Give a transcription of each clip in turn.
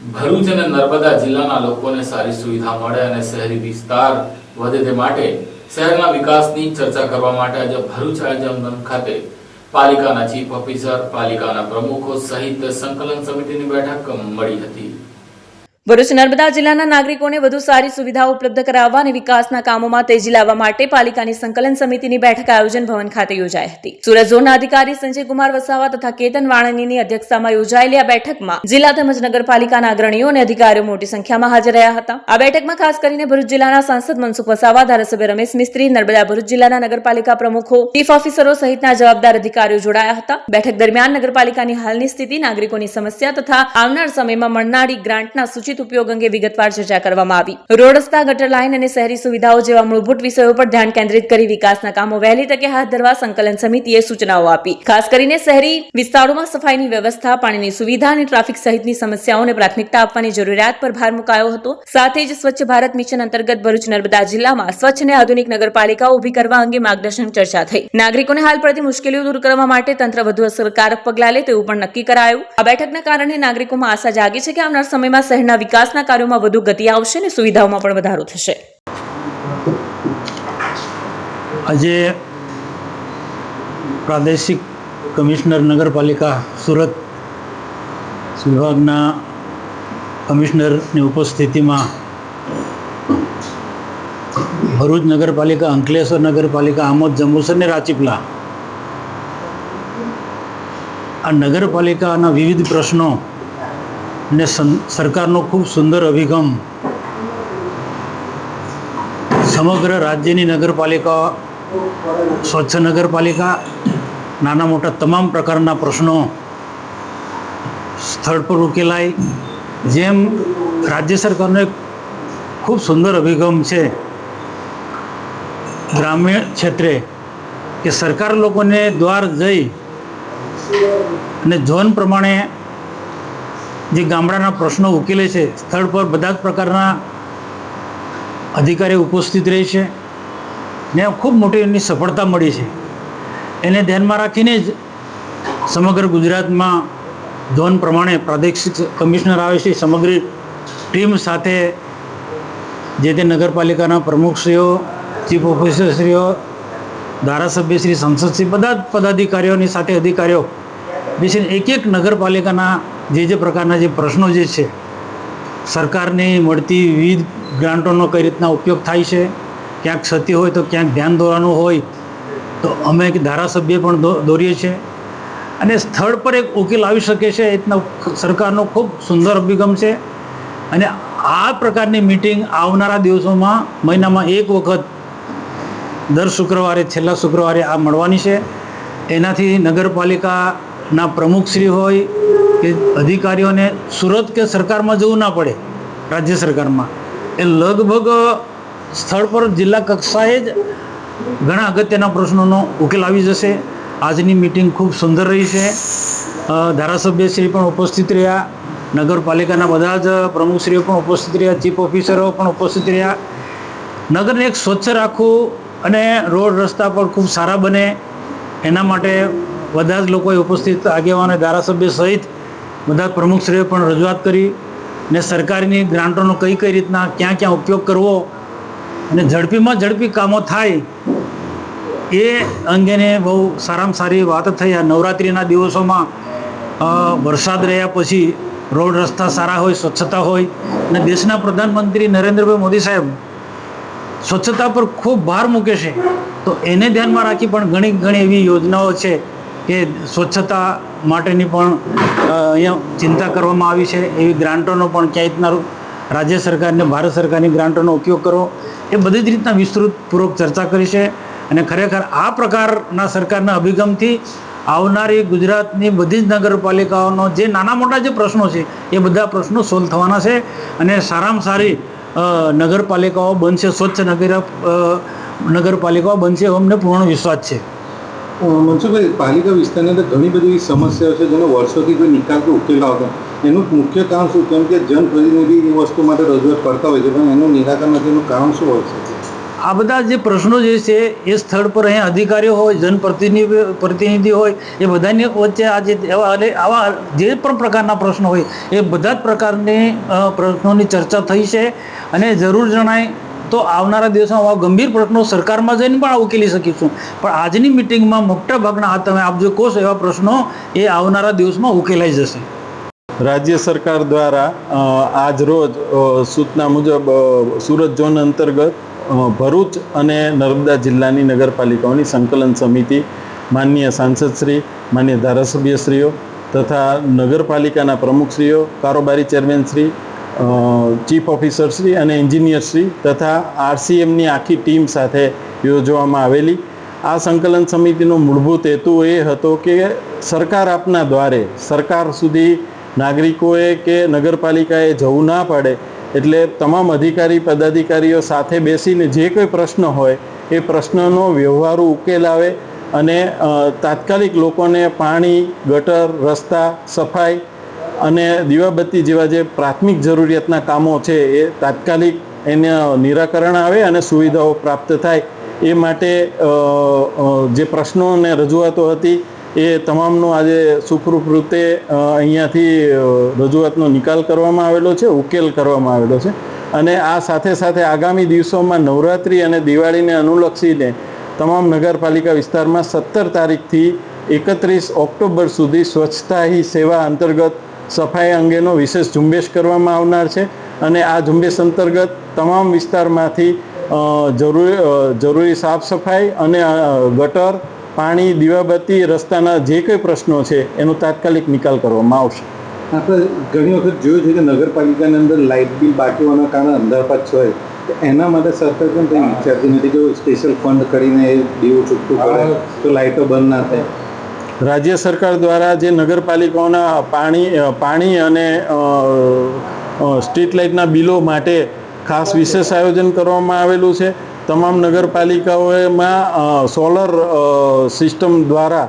ભરૂચ અને નર્મદા જિલ્લાના લોકોને સારી સુવિધા મળે અને શહેરી વિસ્તાર વધે તે માટે શહેરના વિકાસની ચર્ચા કરવા માટે આજે ભરૂચ આયોજન ખાતે પાલિકાના ચીફ ઓફિસર, પાલિકાના પ્રમુખો સહિત સંકલન સમિતિની બેઠક મળી હતી. ભરૂચ, નર્મદા જિલ્લાના નાગરિકોને વધુ સારી સુવિધાઓ ઉપલબ્ધ કરાવવા અને વિકાસના કામોમાં તેજી લાવવા માટે પાલિકાની સંકલન સમિતિની બેઠક આયોજન ભવન ખાતે યોજાઈ હતી. સુરત ઝોનના અધિકારી સંજય કુમાર વસાવા તથા કેતન વાણનીની અધ્યક્ષતામાં યોજાયેલી આ બેઠકમાં જિલ્લા તેમજ નગરપાલિકાના અગ્રણીઓ અને અધિકારીઓ મોટી સંખ્યામાં હાજર રહ્યા હતા. આ બેઠકમાં ખાસ કરીને ભરૂચ જિલ્લાના સાંસદ મનસુખ વસાવા, ધારાસભ્ય રમેશ મિસ્ત્રી, નર્મદા ભરૂચ જિલ્લાના નગરપાલિકા પ્રમુખો, ચીફ ઓફિસરો સહિતના જવાબદાર અધિકારીઓ જોડાયા હતા. બેઠક દરમિયાન નગરપાલિકાની હાલની સ્થિતિ, નાગરિકોની સમસ્યા તથા આવનાર સમયમાં મળનારી ગ્રાન્ટના સૂચિત ઉપયોગ અંગે વિગતવાર ચર્ચા કરવામાં આવી. રોડ રસ્તા, ગટર લાઇન અને શહેરી સુવિધાઓ જેવા મૂળભૂત વિષયો પર ધ્યાન કેન્દ્રિત કરી વિકાસના કામો વહેલી તકે હાથ ધરવા સંકલન સમિતિએ સૂચનાઓ આપી. ખાસ કરીને શહેરી વિસ્તારોમાં સફાઈની વ્યવસ્થા, પાણીની સુવિધા અને ટ્રાફિક સહિતની સમસ્યાઓને પ્રાથમિકતા આપવાની જરૂરિયાત પર ભાર મુકાયો હતો. સાથે જ સ્વચ્છ ભારત મિશન અંતર્ગત ભરૂચ નર્મદા જિલ્લામાં સ્વચ્છ અને આધુનિક નગરપાલિકાઓ ઊભી કરવા અંગે માર્ગદર્શન ચર્ચા થઈ. નાગરિકોને હાલ પડતી મુશ્કેલીઓ દૂર કરવા માટે તંત્ર વધુ અસરકારક પગલાં લે તેવું પણ નક્કી કરાયું. આ બેઠકના કારણે નાગરિકોમાં આશા જાગી છે કે આવનાર સમયમાં શહેરના વિકાસના કાર્યોમાં વધુ ગતિ આવશે અને સુવિધાઓમાં પણ વધારો થશે. આજે પ્રાદેશિક કમિશનર નગરપાલિકા સુરત વિભાગના કમિશનરની ઉપસ્થિતિમાં ભરૂચ નગરપાલિકા, અંકલેશ્વર નગરપાલિકા, આમોદ, જંબુસર ને રાચીપલા આ નગરપાલિકાના વિવિધ પ્રશ્નો ને સરકારનો ખૂબ સુંદર અભિગમ સમગ્ર રાજ્યની નગરપાલિકા, સ્વચ્છ નગરપાલિકા, નાના મોટા તમામ પ્રકારના પ્રશ્નો સ્થળ પર ઉકેલાય. જેમ રાજ્ય સરકારનો એક ખૂબ સુંદર અભિગમ છે ગ્રામ્ય ક્ષેત્રે, કે સરકાર લોકોને દ્વાર જઈ અને ઝોન પ્રમાણે જે ગામડાના પ્રશ્નો ઉકેલે છે, સ્થળ પર બધા જ પ્રકારના અધિકારીઓ ઉપસ્થિત રહે છે ને ખૂબ મોટી એમની સફળતા મળી છે. એને ધ્યાનમાં રાખીને જ સમગ્ર ગુજરાતમાં ધોન પ્રમાણે પ્રાદેશિક કમિશનર આવે છે. સમગ્ર ટીમ સાથે જે તે નગરપાલિકાના પ્રમુખશ્રીઓ ચીફ ઓફિસરશ્રીઓ ધારાસભ્યશ્રી સંસદશ્રી બધા જ પદાધિકારીઓની સાથે અધિકારીઓ બેસીને એક એક નગરપાલિકાના જે જે પ્રકારના જે પ્રશ્નો જે છે, સરકારની મળતી વિવિધ ગ્રાન્ટોનો કઈ રીતના ઉપયોગ થાય છે, ક્યાંક ક્ષતિ હોય તો ક્યાંક ધ્યાન દોરવાનું હોય, તો અમે એક ધારાસભ્ય પણ દોરીએ છીએ. અને સ્થળ પર એક ઉકેલ આવી શકે છે, એ રીતના સરકારનો ખૂબ સુંદર અભિગમ છે. અને આ પ્રકારની મિટિંગ આવનારા દિવસોમાં, મહિનામાં એક વખત દર શુક્રવારે, છેલ્લા શુક્રવારે આ મળવાની છે. એનાથી નગરપાલિકાના પ્રમુખશ્રી હોય કે અધિકારીઓને સુરત કે સરકારમાં જવું ના પડે, રાજ્ય સરકારમાં. એ લગભગ સ્થળ પર જિલ્લા કક્ષાએ જ ઘણા અગત્યના પ્રશ્નોનો ઉકેલ આવી જશે. આજની મિટિંગ ખૂબ સુંદર રહી છે. ધારાસભ્યશ્રી પણ ઉપસ્થિત રહ્યા. નગરપાલિકાના બધા જ પ્રમુખશ્રીઓ પણ ઉપસ્થિત રહ્યા. ચીફ ઓફિસરો પણ ઉપસ્થિત રહ્યા. નગરને એક સ્વચ્છ રાખવું અને રોડ રસ્તા પણ ખૂબ સારા બને, એના માટે બધા જ લોકોએ ઉપસ્થિત આગેવાનો ધારાસભ્ય સહિત બધા જ પ્રમુખશ્રીઓએ પણ રજૂઆત કરી ને સરકારની ગ્રાન્ટોનો કઈ કઈ રીતના ક્યાં ક્યાં ઉપયોગ કરવો અને ઝડપીમાં ઝડપી કામો થાય એ અંગેને બહુ સારામાં સારી વાત થઈ. આ નવરાત્રિના દિવસોમાં વરસાદ રહ્યા પછી રોડ રસ્તા સારા હોય, સ્વચ્છતા હોય અને દેશના પ્રધાનમંત્રી નરેન્દ્રભાઈ મોદી સાહેબ સ્વચ્છતા પર ખૂબ ભાર મૂકે છે. તો એને ધ્યાનમાં રાખી પણ ઘણી ઘણી એવી યોજનાઓ છે કે સ્વચ્છતા માટેની પણ અહીંયા ચિંતા કરવામાં આવી છે. એવી ગ્રાન્ટોનો પણ ક્યાંય રીતના રાજ્ય સરકારને ભારત સરકારની ગ્રાન્ટોનો ઉપયોગ કરવો એ બધી જ રીતના વિસ્તૃતપૂર્વક ચર્ચા કરી છે અને ખરેખર આ પ્રકારના સરકારના અભિગમથી આવનારી ગુજરાતની બધી જ નગરપાલિકાઓનો જે નાના મોટા જે પ્રશ્નો છે, એ બધા પ્રશ્નો સોલ્વ થવાના છે અને સારામાં સારી નગરપાલિકાઓ બનશે, સ્વચ્છ નગર નગરપાલિકાઓ બનશે એવો અમને પૂર્ણ વિશ્વાસ છે. મનસુખભાઈ, પાલિકા વિસ્તારની અંદર ઘણી બધી સમસ્યાઓ છે જેનો વર્ષોથી કોઈ નિકાલ કે ઉકેલ આવતો. એનું મુખ્ય કારણ શું? કેમ કે જનપ્રતિનિધિ એ વસ્તુ માટે રજૂઆત કરતા હોય છે, પણ એનું નિરાકરણ નથી, એનું કારણ શું હોય છે આ બધા જે પ્રશ્નો જે છે, એ સ્થળ પર અહીંયા અધિકારીઓ હોય, જનપ્રતિનિધિ, પ્રતિનિધિ હોય, એ બધાની વચ્ચે આ જે એવા અને આવા જે પણ પ્રકારના પ્રશ્નો હોય, એ બધા જ પ્રકારની પ્રશ્નોની ચર્ચા થઈ છે. અને જરૂર જણાય તો આવનારા દિવસોમાં આવા ગંભીર પ્રશ્નો સરકારમાં જઈને પણ ઉકેલી શકીશું પણ આજની મિટિંગમાં મોટા ભાગના આ તમે આપ જે એવા પ્રશ્નો એ આવનારા દિવસમાં ઉકેલાઈ જશે. રાજ્ય સરકાર દ્વારા આજ રોજ સૂચના મુજબ સુરત ઝોન અંતર્ગત ભરૂચ અને નર્મદા જિલ્લાની નગરપાલિકાઓની સંકલન સમિતિ, માનનીય સાંસદશ્રી માન્ય ધારાસભ્યશ્રીઓ તથા નગરપાલિકાના પ્રમુખશ્રીઓ, કારોબારી ચેરમેનશ્રી ચીફ ઓફિસરશ્રી અને એન્જિનિયરશ્રી તથા આરસીએમની આખી ટીમ સાથે યોજવામાં આવેલી. આ સંકલન સમિતિનો મૂળભૂત હેતુ એ હતો કે સરકાર આપના દ્વારે, સરકાર સુધી નાગરિકોએ કે નગરપાલિકાએ જવું ના પડે, એટલે તમામ અધિકારી, પદાધિકારીઓ સાથે બેસીને જે કોઈ પ્રશ્ન હોય, એ પ્રશ્નનો વ્યવહારુ ઉકેલ આવે અને તાત્કાલિક લોકોને પાણી, ગટર, રસ્તા, સફાઈ અને દીવાબત્તી જેવા જે પ્રાથમિક જરૂરિયાતના કામો છે એ તાત્કાલિક એને નિરાકરણ આવે અને સુવિધાઓ પ્રાપ્ત થાય એ માટે જે પ્રશ્નો અને રજૂઆતો હતી એ તમામનો આજે સુખરૂપ રૂપે અહીંયાથી રજૂઆતનો નિકાલ કરવામાં આવેલો છે, ઉકેલ કરવામાં આવેલો છે. અને આ સાથે સાથે આગામી દિવસોમાં નવરાત્રિ અને દિવાળીને અનુલક્ષીને તમામ નગરપાલિકા વિસ્તારમાં સત્તર તારીખથી એકત્રીસ ઓક્ટોબર સુધી સ્વચ્છતા હી સેવા અંતર્ગત સફાઈ અંગેનો વિશેષ ઝુંબેશ કરવામાં આવનાર છે અને આ ઝુંબેશ અંતર્ગત તમામ વિસ્તારમાંથી જરૂરી જરૂરી સાફ સફાઈ અને ગટર પાણી દીવાબત્તી રસ્તાના જે કંઈ પ્રશ્નો છે એનો તાત્કાલિક નિકાલ કરવામાં આવશે. આપણે ઘણી વખત જોયું છે કે નગરપાલિકાની અંદર લાઇટ બિલ બાકી હોવાના કારણે અંધારપાત છે. એના માટે સરકાર પણ કંઈ વિચારતી નથી કે સ્પેશિયલ ફંડ કરીને એ દીવું છૂટું પડે તો લાઇટો બંધ ના થાય. રાજ્ય સરકાર દ્વારા જે નગરપાલિકાઓના પાણી પાણી અને સ્ટ્રીટ લાઇટના બિલો માટે ખાસ વિશેષ આયોજન કરવામાં આવેલું છે. તમામ નગરપાલિકાઓમાં સોલર સિસ્ટમ દ્વારા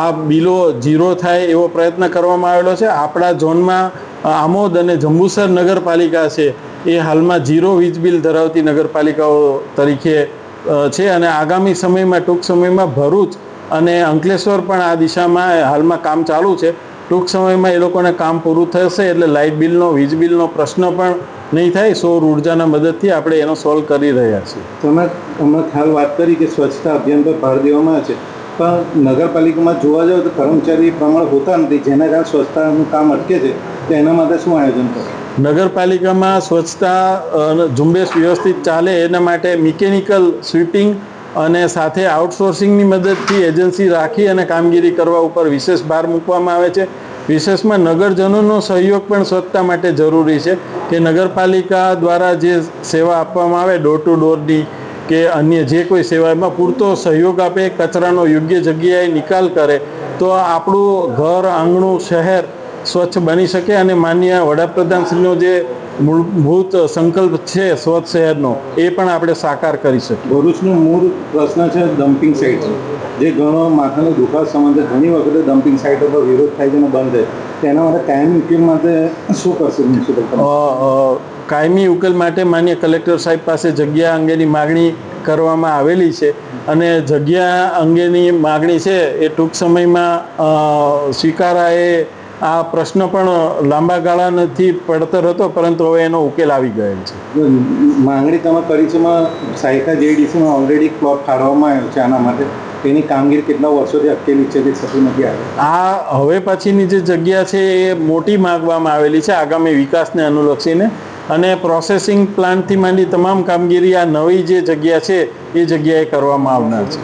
આ બિલો ઝીરો થાય એવો પ્રયત્ન કરવામાં આવેલો છે. આપણા ઝોનમાં આમોદ અને જંબુસર નગરપાલિકા છે. એ હાલમાં ઝીરો વીજ બિલ ધરાવતી નગરપાલિકાઓ તરીકે છે અને આગામી સમયમાં, ટૂંક સમયમાં ભરૂચ અને અંકલેશ્વર પણ આ દિશામાં હાલમાં કામ ચાલુ છે. ટૂંક સમયમાં એ લોકોને કામ પૂરું થશે એટલે લાઇટ બિલનો વીજ બિલનો પ્રશ્ન પણ નહીં થાય. સૌર ઉર્જાના મદદથી આપણે એનો સોલ્વ કરી રહ્યા છીએ. તમે હમણાં ખ્યાલ વાત કરી કે સ્વચ્છતા અભિયાન પર ભાર દેવામાં છે. પણ નગરપાલિકામાં જોવા જાવ તો કર્મચારી પ્રમાણ હોતા નથી. જેના કારણે સ્વચ્છતાનું કામ અટકે છે તો એના માટે શું આયોજન કરે? નગરપાલિકામાં સ્વચ્છતા ઝુંબેશ વ્યવસ્થિત ચાલે એના માટે મિકેનિકલ સ્વીપિંગ અને સાથે આઉટસોર્સિંગની મદદથી એજન્સી રાખી અને કામગીરી કરવા ઉપર વિશેષ ભાર મૂકવામાં આવે છે. વિશેષમાં નગરજનોનો સહયોગ પણ સ્વચ્છતા માટે જરૂરી છે કે નગરપાલિકા દ્વારા જે સેવા આપવામાં આવે ડોર ટુ ડોરની કે અન્ય જે કોઈ સેવા, એમાં પૂરતો સહયોગ આપે, કચરાનો યોગ્ય જગ્યાએ નિકાલ કરે, તો આપણું ઘર, આંગણું, શહેર સ્વચ્છ બની શકે અને માન્ય વડાપ્રધાનશ્રીનો જે મૂળભૂત સંકલ્પ છે સ્વચ્છ શહેરનો એ પણ આપણે સાકાર કરી શકીએ. ભરૂચનો મૂળ પ્રશ્ન છે ડમ્પિંગ સાઇટ જે ઘણો માથાનો દુખાવ સંબંધે ઘણી વખતે ડમ્પિંગ સાઇટ પર વિરોધ થાય છે અને બંધ થાય તેના માટે કાયમી ઉકેલ માટે શું કરશે મ્યુનિસિપલ કાયમી ઉકેલ માટે માન્ય કલેક્ટર સાહેબ પાસે જગ્યા અંગેની માગણી કરવામાં આવેલી છે અને જગ્યા અંગેની માગણી છે એ ટૂંક સમયમાં સ્વીકારાય આ પ્રશ્ન પણ લાંબા ગાળા નથી પડતર હતો પરંતુ હવે એનો ઉકેલ આવી ગયેલ છે. માંગણી તમે કરી છે સાયકા જેડીસીમાં ઓલરેડી પ્લોટ ફાળવવામાં આવ્યો છે આના માટે તેની કામગીરી કેટલા વર્ષોથી અટકેલી છે તે થતી નથી આવે. આ હવે પછીની જે જગ્યા છે એ મોટી માગવામાં આવેલી છે આગામી વિકાસને અનુલક્ષીને. અને પ્રોસેસિંગ પ્લાન્ટથી માંડી તમામ કામગીરી આ નવી જે જગ્યા છે એ જગ્યાએ કરવામાં આવનાર છે.